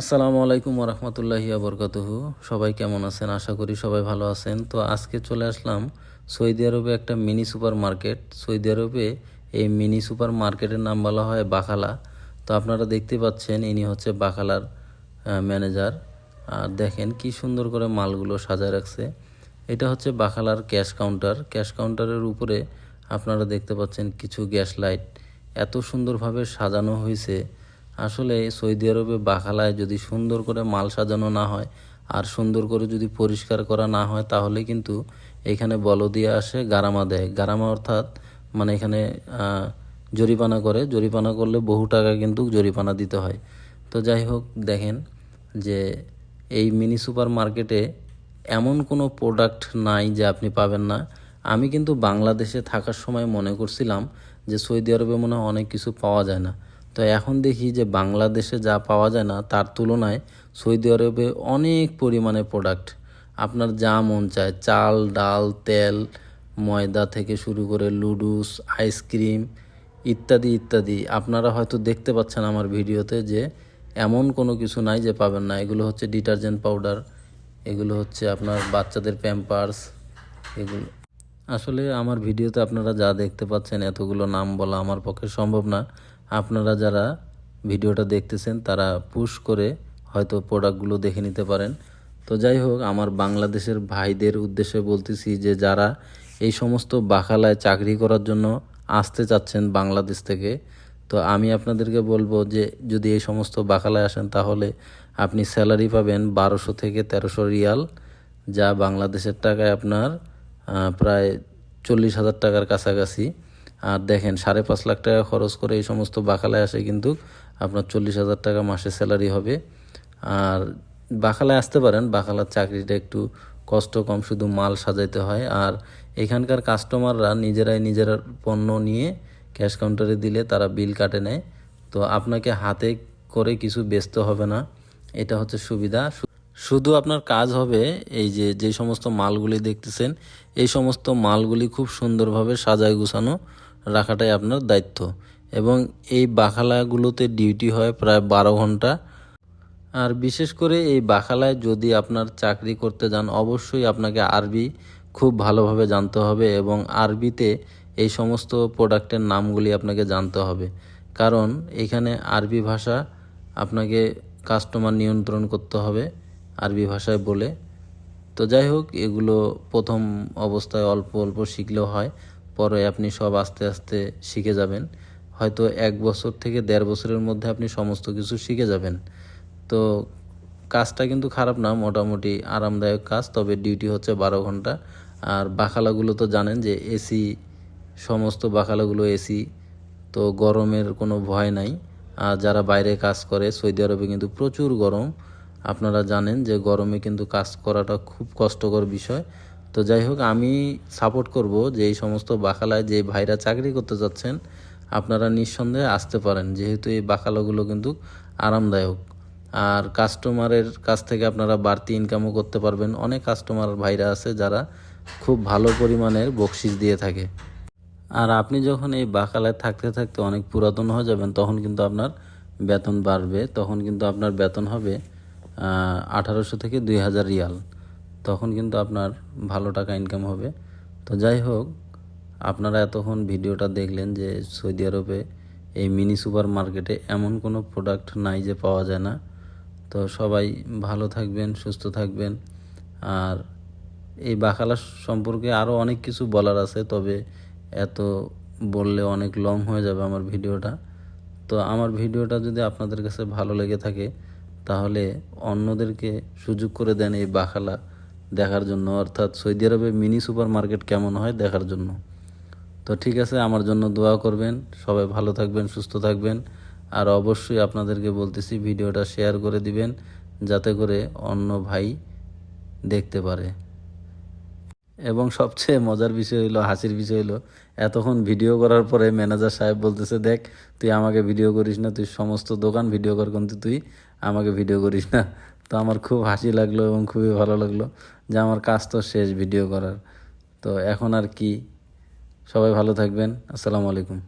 আসসালামু আলাইকুম রহমতুল্লাহি আবরকাতুহু সবাই কেমন আছেন? আশা করি সবাই ভালো আছেন। তো আজকে চলে আসলাম সৌদি আরবে একটা মিনি সুপার মার্কেট সৌদি আরবে এই মিনি সুপার মার্কেটের নাম বলা হয় বাখালা। তো আপনারা দেখতে পাচ্ছেন, ইনি হচ্ছে বাখালার ম্যানেজার। আর দেখেন কি সুন্দর করে মালগুলো সাজায় রাখছে। এটা হচ্ছে বাখালার ক্যাশ কাউন্টার। ক্যাশ কাউন্টারের উপরে আপনারা দেখতে পাচ্ছেন কিছু গ্যাস লাইট এত সুন্দরভাবে সাজানো হয়েছে। আসলে সৌদি আরবে বাখালায় যদি সুন্দর করে মাল সাজানো না হয় আর সুন্দর করে যদি পরিষ্কার করা না হয়, তাহলে কিন্তু এখানে বল দিয়ে আসে গারামা দেয়। গারামা অর্থাৎ মানে এখানে জরিপানা করে। জরিপানা করলে বহু টাকা কিন্তু জরিপানা দিতে হয়। তো যাই হোক, দেখেন যে এই মিনি সুপার মার্কেটে এমন কোনো প্রোডাক্ট নাই যে আপনি পাবেন না। আমি কিন্তু বাংলাদেশে থাকার সময় মনে করছিলাম যে সৌদি আরবে মনে হয় অনেক কিছু পাওয়া যায় না। তো এখন দেখি যে বাংলাদেশে যা পাওয়া যায় না, তার তুলনায় সৌদি আরবে অনেক পরিমাণে প্রোডাক্ট আপনার যা মন চায়, চাল, ডাল, তেল, ময়দা থেকে শুরু করে লুডুস আইসক্রিম ইত্যাদি ইত্যাদি। আপনারা হয়তো দেখতে পাচ্ছেন আমার ভিডিওতে যে এমন কোনো কিছু নাই যে পাবেন না। এগুলো হচ্ছে ডিটারজেন্ট পাউডার, এগুলো হচ্ছে আপনার বাচ্চাদের প্যাম্পার্স, এগুলো। আসলে আমার ভিডিওতে আপনারা যা দেখতে পাচ্ছেন, এতগুলো নাম বলা আমার পক্ষে সম্ভব না। আপনারা যারা ভিডিওটা দেখতেছেন, তারা পুশ করে হয়তো প্রোডাক্টগুলো দেখে নিতে পারেন। তো যাই হোক, আমার বাংলাদেশের ভাইদের উদ্দেশ্যে বলতেছি যে, যারা এই সমস্ত বাখালায় চাকরি করার জন্য আসতে চাচ্ছেন বাংলাদেশ থেকে, তো আমি আপনাদেরকে বলব যে, যদি এই সমস্ত বাখালায় আসেন, তাহলে আপনি স্যালারি পাবেন বারোশো থেকে তেরোশো রিয়াল, যা বাংলাদেশের টাকায় আপনার প্রায় চল্লিশ হাজার টাকার কাছাকাছি। আর দেখেন, সাড়ে পাঁচ লাখ টাকা খরচ করে এই সমস্ত বাখালায় আসে কিন্তু আপনার চল্লিশ হাজার টাকা মাসে স্যালারি হবে। আর বাখালায় আসতে পারেন, বাখালার চাকরিটা একটু কষ্ট কম, শুধু মাল সাজাইতে হয়। আর এখানকার কাস্টমাররা নিজেরাই নিজের পণ্য নিয়ে ক্যাশ কাউন্টারে দিলে তারা বিল কাটে নেয়। তো আপনাকে হাতে করে কিছু ব্যস্ত হবে না, এটা হচ্ছে সুবিধা। শুধু আপনার কাজ হবে এই যে যে সমস্ত মালগুলি দেখতেছেন, এই সমস্ত মালগুলি খুব সুন্দরভাবে সাজায় গুছানো। রাখাটাই আপনার দায়িত্ব। এবং এই বাখালাগুলোতে ডিউটি হয় প্রায় বারো ঘণ্টা। আর বিশেষ করে এই বাখালায় যদি আপনার চাকরি করতে যান, অবশ্যই আপনাকে আরবি খুব ভালোভাবে জানতে হবে এবং আরবিতে এই সমস্ত প্রোডাক্টের নামগুলি আপনাকে জানতে হবে। কারণ এখানে আরবি ভাষা আপনাকে কাস্টমার নিয়ন্ত্রণ করতে হবে আরবি ভাষায় বলে। তো যাই হোক, এগুলো প্রথম অবস্থায় অল্প অল্প শিখলেও হয়। পরে আপনি সব আস্তে আস্তে শিখে যাবেন। হয়তো এক বছর থেকে দেড় বছরের মধ্যে আপনি সমস্ত কিছু শিখে যাবেন। তো কাজটা কিন্তু খারাপ না, মোটামুটি আরামদায়ক কাজ, তবে ডিউটি হচ্ছে বারো ঘণ্টা। আর বাখালাগুলো তো জানেন যে এসি সমস্ত বাখালাগুলো এসি তো গরমের কোনো ভয় নাই। আর যারা বাইরে কাজ করে, সৌদি আরবে কিন্তু প্রচুর গরম। আপনারা জানেন যে গরমে কিন্তু কাজ করাটা খুব কষ্টকর বিষয়। তো যাই হোক আমি সাপোর্ট করব যে এই সমস্ত বাখালায় যে ভাইরা চাকরি করতে যাচ্ছেন, আপনারা নিঃসন্দেহে আসতে পারেন। যেহেতু এই বাখালাগুলো কিন্তু আরামদায়ক। আর কাস্টমারের কাছ থেকে আপনারা বাড়তি ইনকামও করতে পারবেন। অনেক কাস্টমার ভাইরা আছে যারা খুব ভালো পরিমাণের বকশিস দিয়ে থাকে। আর আপনি যখন এই বাকালায় থাকতে থাকতে অনেক পুরাতন হয়ে যাবেন, তখন কিন্তু আপনার বেতন বাড়বে। তখন কিন্তু আপনার বেতন হবে আঠারোশো থেকে দুই হাজার রিয়াল। তখন কিন্তু আপনার ভালো টাকা ইনকাম হবে। তো যাই হোক, আপনারা এতক্ষণ ভিডিওটা দেখলেন যে সৌদি আরবে এই মিনি সুপার মার্কেটে এমন কোনো প্রোডাক্ট নাই যে পাওয়া যায় না। তো সবাই ভালো থাকবেন, সুস্থ থাকবেন। আর এই বাখালা সম্পর্কে আরও অনেক কিছু বলার আছে, তবে এত বললে অনেক লং হয়ে যাবে আমার ভিডিওটা। তো আমার ভিডিওটা যদি আপনাদের কাছে ভালো লেগে থাকে, তাহলে অন্যদেরকে সুযোগ করে দেন এই বাখালা দেখার জন্য, অর্থাৎ সৌদি আরবে মিনি সুপার মার্কেট কেমন হয় দেখার জন্য। তো ঠিক আছে, আমার জন্য দোয়া করবেন। সবাই ভালো থাকবেন, সুস্থ থাকবেন। আর অবশ্যই আপনাদেরকে বলতেছি, ভিডিওটা শেয়ার করে দিবেন, যাতে করে অন্য ভাই দেখতে পারে। এবং সবচেয়ে মজার বিষয় হলো হাসির বিষয় হলো এতক্ষণ ভিডিও করার পরে ম্যানেজার সাহেব বলতেছে, দেখ, তুই আমাকে ভিডিও করিস না, তুই সমস্ত দোকান ভিডিও কর, কিন্তু তুই আমাকে ভিডিও করিস না। তো আমার খুব হাসি লাগল এবং খুবই ভালো লাগল যে আমার কাজ তো শেষ ভিডিও করার। তো এখন আর কি? সবাই ভালো থাকবেন। আসসালামু আলাইকুম।